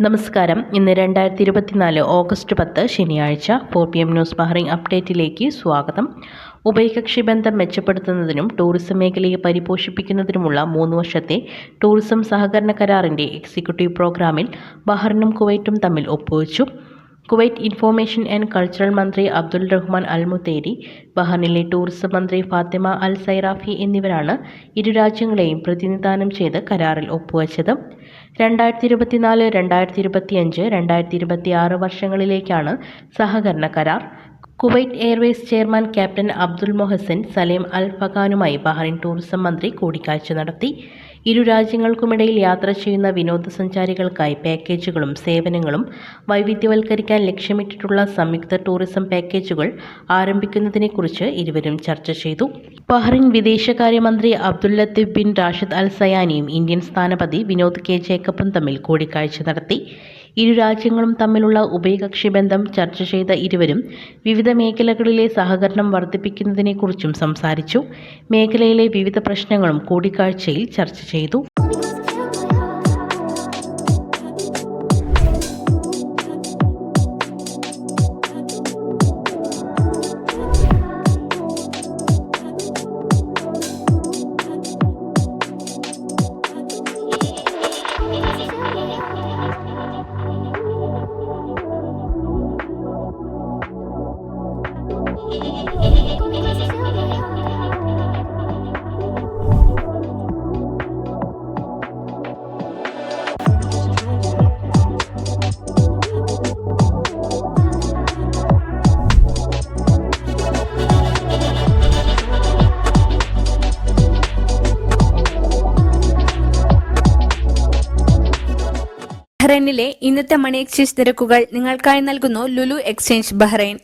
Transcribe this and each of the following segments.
നമസ്കാരം. ഇന്ന് രണ്ടായിരത്തി ഇരുപത്തിനാല് ഓഗസ്റ്റ് പത്ത് ശനിയാഴ്ച four P M news Bahrain അപ്ഡേറ്റിലേക്ക് സ്വാഗതം. ഉഭയകക്ഷി ബന്ധം മെച്ചപ്പെടുത്തുന്നതിനും ടൂറിസം മേഖലയെ പരിപോഷിപ്പിക്കുന്നതിനുമുള്ള മൂന്ന് വർഷത്തെ ടൂറിസം സഹകരണ കരാറിന്റെ എക്സിക്യൂട്ടീവ് പ്രോഗ്രാമിൽ ബഹറിനും കുവൈറ്റും തമ്മിൽ ഒപ്പുവെച്ചു. കുവൈറ്റ് ഇൻഫോർമേഷൻ ആൻഡ് കൾച്ചറൽ മന്ത്രി അബ്ദുൽ റഹ്മാൻ അൽ മുത്തേരി ബഹറിനിലെ ടൂറിസം മന്ത്രി ഫാത്തിമ അൽ സൈറാഫി എന്നിവരാണ് ഇരു രാജ്യങ്ങളെയും പ്രതിനിധാനം ചെയ്ത് കരാറിൽ ഒപ്പുവച്ചത്. രണ്ടായിരത്തി ഇരുപത്തിനാല് രണ്ടായിരത്തി ഇരുപത്തിയഞ്ച് രണ്ടായിരത്തി ഇരുപത്തി ആറ് വർഷങ്ങളിലേക്കാണ് സഹകരണ കരാർ. Kuwait Airways chairman captain Abdul Mohsin Salem Al ഫഖാനുമായി Bahrain tourism മന്ത്രി കൂടിക്കാഴ്ച നടത്തി. ഇരു രാജ്യങ്ങൾക്കുമിടയിൽ യാത്ര ചെയ്യുന്ന വിനോദസഞ്ചാരികൾക്കായി പാക്കേജുകളും സേവനങ്ങളും വൈവിധ്യവൽക്കരിക്കാൻ ലക്ഷ്യമിട്ടിട്ടുള്ള സംയുക്ത ടൂറിസം പാക്കേജുകൾ ആരംഭിക്കുന്നതിനെക്കുറിച്ച് ഇരുവരും ചർച്ച ചെയ്തു. ബഹ്റിൻ വിദേശകാര്യമന്ത്രി Abdul Latif bin Rashid Al സയാനിയും Indian സ്ഥാനപതി വിനോദ് കെ ജേക്കബും തമ്മിൽ കൂടിക്കാഴ്ച നടത്തി. ഇരു രാജ്യങ്ങളും തമ്മിലുള്ള ഉഭയകക്ഷി ബന്ധം ചർച്ച ചെയ്ത ഇരുവരും വിവിധ മേഖലകളിലെ സഹകരണം വർദ്ധിപ്പിക്കുന്നതിനെക്കുറിച്ചും സംസാരിച്ചു. മേഖലയിലെ വിവിധ പ്രശ്നങ്ങളും കൂടിക്കാഴ്ചയിൽ ചർച്ച ചെയ്തു. ബഹ്റൈനിലെ ഇന്നത്തെ മണി എക്സ്ചേഞ്ച് നിരക്കുകൾ നിങ്ങൾക്കായി നൽകുന്നു ലുലു എക്സ്ചേഞ്ച് ബഹ്റൈൻ.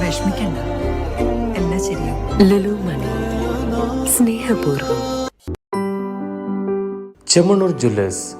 വിഷമിക്കണ്ട. എല്ലാം ശരിയാവും. ലുലു മണി. സ്നേഹപൂർവം. Chemmanur Jewellers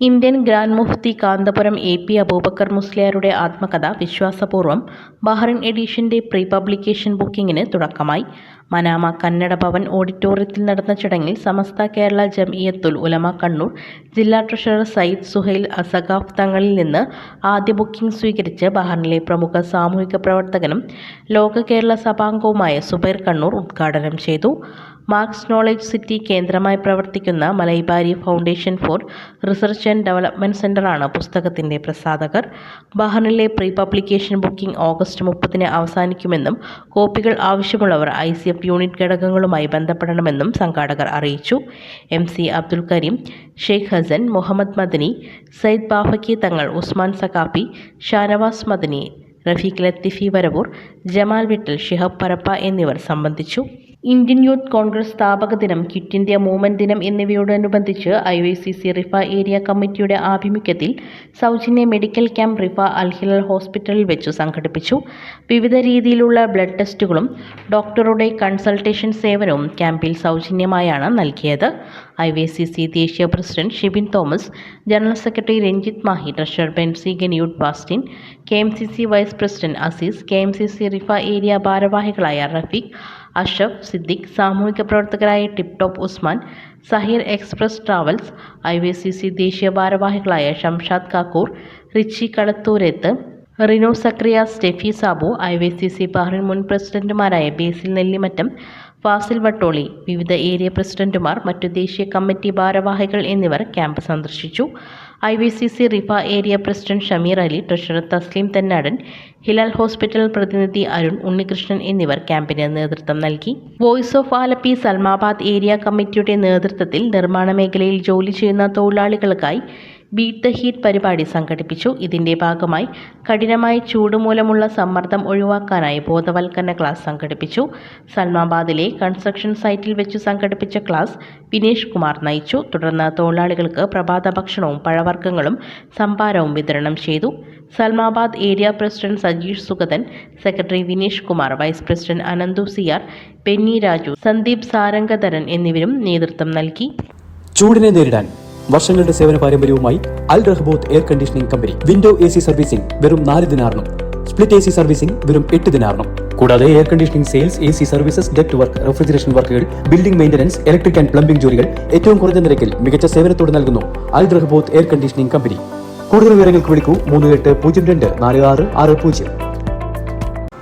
Indian grand Mufti Kanthapuram A P Abubakar മുസ്ലിയാരുടെ ആത്മകഥ വിശ്വാസപൂർവം ബഹ്റിൻ എഡിഷന്റെ പ്രീ പബ്ലിക്കേഷൻ ബുക്കിംഗിന് തുടക്കമായി. മനാമ കന്നഡ ഭവൻ ഓഡിറ്റോറിയത്തിൽ നടന്ന ചടങ്ങിൽ സമസ്ത കേരള ജംഇയത്തുൽ ഉലമ കണ്ണൂർ ജില്ലാ ട്രഷറർ സയ്യിദ് സുഹൈൽ അസഗാഫ് തങ്ങളിൽ നിന്ന് ആദ്യ ബുക്കിംഗ് സ്വീകരിച്ച് ബഹ്റിനിലെ പ്രമുഖ സാമൂഹിക പ്രവർത്തകനും ലോക കേരള സഭാംഗവുമായ സുബൈർ കണ്ണൂർ ഉദ്ഘാടനം ചെയ്തു. മാർക്സ് നോളജ് സിറ്റി കേന്ദ്രമായി പ്രവർത്തിക്കുന്ന Malaibari foundation for research and development സെന്ററാണ് പുസ്തകത്തിന്റെ പ്രസാധകർ. ബഹറിനിലെ പ്രീ പബ്ലിക്കേഷൻ ബുക്കിംഗ് ഓഗസ്റ്റ് മുപ്പതിന് അവസാനിക്കുമെന്നും കോപ്പികൾ ആവശ്യമുള്ളവർ ഐ സി എഫ് യൂണിറ്റ് ഘടകങ്ങളുമായി ബന്ധപ്പെടണമെന്നും സംഘാടകർ അറിയിച്ചു. എം സി അബ്ദുൽ കരീം ഷെയ്ഖ് ഹസൻ മുഹമ്മദ് മദനി സയ്യിദ് ബാഫക്കി തങ്ങൾ ഉസ്മാൻ സഖാഫി ഷാനവാസ് മദനി റഫീഖ് ലത്തിഫി വരവൂർ ജമാൽ വിട്ടൽ ഷിഹബ് പരപ്പ എന്നിവർ സംബന്ധിച്ചു. ഇന്ത്യൻ യൂത്ത് കോൺഗ്രസ് സ്ഥാപക ദിനം ക്വിറ്റ് ഇന്ത്യ മൂവ്മെന്റ് ദിനം എന്നിവയോടനുബന്ധിച്ച് I Y C C Riffa area കമ്മിറ്റിയുടെ ആഭിമുഖ്യത്തിൽ സൗജന്യ മെഡിക്കൽ ക്യാമ്പ് റിഫ അൽഹിലൽ ഹോസ്പിറ്റലിൽ വെച്ച് സംഘടിപ്പിച്ചു. വിവിധ രീതിയിലുള്ള ബ്ലഡ് ടെസ്റ്റുകളും ഡോക്ടറുടെ കൺസൾട്ടേഷൻ സേവനവും ക്യാമ്പിൽ സൗജന്യമായാണ് നൽകിയത്. ഐ വൈ സി സി ദേശീയ president Shibin Thomas general secretary Ranjith Mahi treasurer Bency ഗനിയൂട്ട് Bastin K M C C vice president Azeez K M C C Riffa area ഭാരവാഹികളായ റഫീഖ് അഷ്റഫ് സിദ്ദിഖ് സാമൂഹിക പ്രവർത്തകരായ tip top Usman Saheer express travels I V C C ദേശീയ ഭാരവാഹികളായ Shamshad Kakkur Richie Kalathoorath Reno Sakariya Steffi Sabu I V C C Bahrain മുൻ പ്രസിഡന്റുമാരായ ബേസിൽ നെല്ലിമറ്റം ഫാസിൽ വട്ടോളി വിവിധ area പ്രസിഡന്റുമാർ മറ്റു ദേശീയ കമ്മിറ്റി ഭാരവാഹികൾ എന്നിവർ ക്യാമ്പ് സന്ദർശിച്ചു. I V C C Riffa area president Shameer Ali treasurer Thasleem Thennadan Hilal hospital പ്രതിനിധി അരുൺ ഉണ്ണികൃഷ്ണൻ എന്നിവർ ക്യാമ്പിന് നേതൃത്വം നൽകി. Voice of Alleppey Salmabad area കമ്മിറ്റിയുടെ നേതൃത്വത്തിൽ നിർമ്മാണ മേഖലയിൽ ജോലി ചെയ്യുന്ന തൊഴിലാളികൾക്കായി ബീറ്റ് ദ ഹീറ്റ് പരിപാടി സംഘടിപ്പിച്ചു. ഇതിന്റെ ഭാഗമായി കഠിനമായ ചൂട് മൂലമുള്ള സമ്മർദ്ദം ഒഴിവാക്കാനായി ബോധവൽക്കരണ ക്ലാസ് സംഘടിപ്പിച്ചു. സൽമാബാദിലെ കൺസ്ട്രക്ഷൻ സൈറ്റിൽ വെച്ച് സംഘടിപ്പിച്ച ക്ലാസ് വിനേഷ് കുമാർ നയിച്ചു. തുടർന്ന് തൊഴിലാളികൾക്ക് പ്രഭാത ഭക്ഷണവും പഴവർഗങ്ങളും സംഭാരവും വിതരണം ചെയ്തു. Salmabad area president Sajeesh Sugathan secretary Vinesh Kumar vice president Ananthu Siyar Benny Raju Sandeep Sarangadharan എന്നിവരും നേതൃത്വം നൽകി. ചൂടിനെ നേരിടാൻ വർഷങ്ങളുടെ സേവന പാരമ്പര്യവുമായി Al Rahboth air conditioning company window A C servicing വെറും നാല് ദിനാറിനും സ്പ്ലിറ്റ് എ സി സർവീസിംഗ് വെറും എട്ട് ദിനാറിനും കൂടാതെ air conditioning sales A C services duct work refrigeration വർക്കുകൾ building maintenance electric and plumbing ജോലികൾ ഏറ്റവും കുറഞ്ഞ നിരക്കിൽ മികച്ച സേവനത്തോടെ നൽകുന്നു Al Rahboth air conditioning company. കൂടുതൽ വിവരങ്ങൾക്ക് വിളിക്കൂ മൂന്ന് എട്ട് പൂജ്യം രണ്ട് നാല് ആറ് ആറ് പൂജ്യം.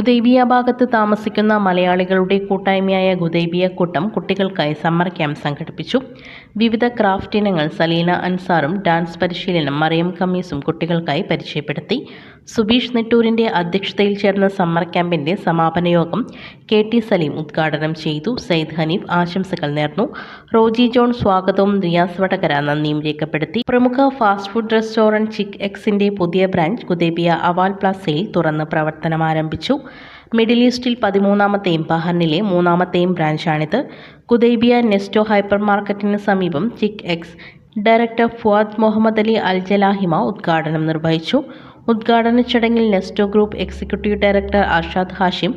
ഗുദൈബിയ ഭാഗത്ത് താമസിക്കുന്ന മലയാളികളുടെ കൂട്ടായ്മയായ ഗുദൈബിയ കൂട്ടം കുട്ടികൾക്കായി സമ്മർ ക്യാമ്പ് സംഘടിപ്പിച്ചു. വിവിധ ക്രാഫ്റ്റ് ഇനങ്ങൾ സലീന അൻസാറും ഡാൻസ് പരിശീലനം മറിയം കമ്മീസും കുട്ടികൾക്കായി പരിചയപ്പെടുത്തി. സുബീഷ് നെട്ടൂരിന്റെ അധ്യക്ഷതയിൽ ചേർന്ന സമ്മർ ക്യാമ്പിന്റെ സമാപന യോഗം കെ ടി സലീം ഉദ്ഘാടനം ചെയ്തു. സയ്യിദ് ഹനീഫ് ആശംസകൾ നേർന്നു. റോജി ജോൺ സ്വാഗതവും. റിയാസ് വടകര നന്ദിയും രേഖപ്പെടുത്തി. പ്രമുഖ ഫാസ്റ്റ് ഫുഡ് റെസ്റ്റോറന്റ് ചിക്ക് എക്സിന്റെ പുതിയ ബ്രാഞ്ച് കുദേബിയ അവാൽ പ്ലാസയിൽ തുറന്ന് പ്രവർത്തനം ആരംഭിച്ചു. മിഡിൽ ഈസ്റ്റിൽ പതിമൂന്നാമത്തെയും ബഹറിനിലെ മൂന്നാമത്തെയും ബ്രാഞ്ചാണിത്. കുദേബിയ നെസ്റ്റോ ഹൈപ്പർ മാർക്കറ്റിന് സമീപം chick X director Fuad Muhammad Ali Al Jalahima ഉദ്ഘാടനം നിർവഹിച്ചു. ഉദ്ഘാടന ചടങ്ങിൽ Nesto group executive director Arshad Hashim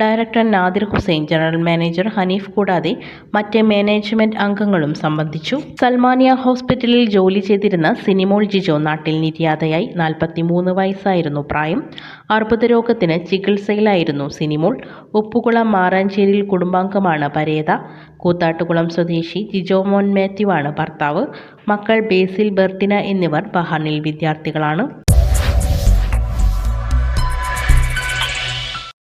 director Nadir Hussain general manager Haneef കൂടാതെ മറ്റ് മാനേജ്മെന്റ് അംഗങ്ങളും സംബന്ധിച്ചു. സൽമാനിയ ഹോസ്പിറ്റലിൽ ജോലി ചെയ്തിരുന്ന സിനിമോൾ ജിജോ നാട്ടിൽ നിര്യാതയായി. നാൽപ്പത്തിമൂന്ന് വയസ്സായിരുന്നു പ്രായം. അർബുദ രോഗത്തിന് ചികിത്സയിലായിരുന്നു സിനിമോൾ. ഉപ്പുകുളം മാറാഞ്ചേരിയിൽ കുടുംബാംഗമാണ് പരേത. കൂത്താട്ടുകുളം സ്വദേശി ജിജോമോൻ മാത്യുവാണ് ഭർത്താവ്. മക്കൾ ബേസിൽ ബെർട്ടിന എന്നിവർ ബഹാനിൽ വിദ്യാർത്ഥികളാണ്.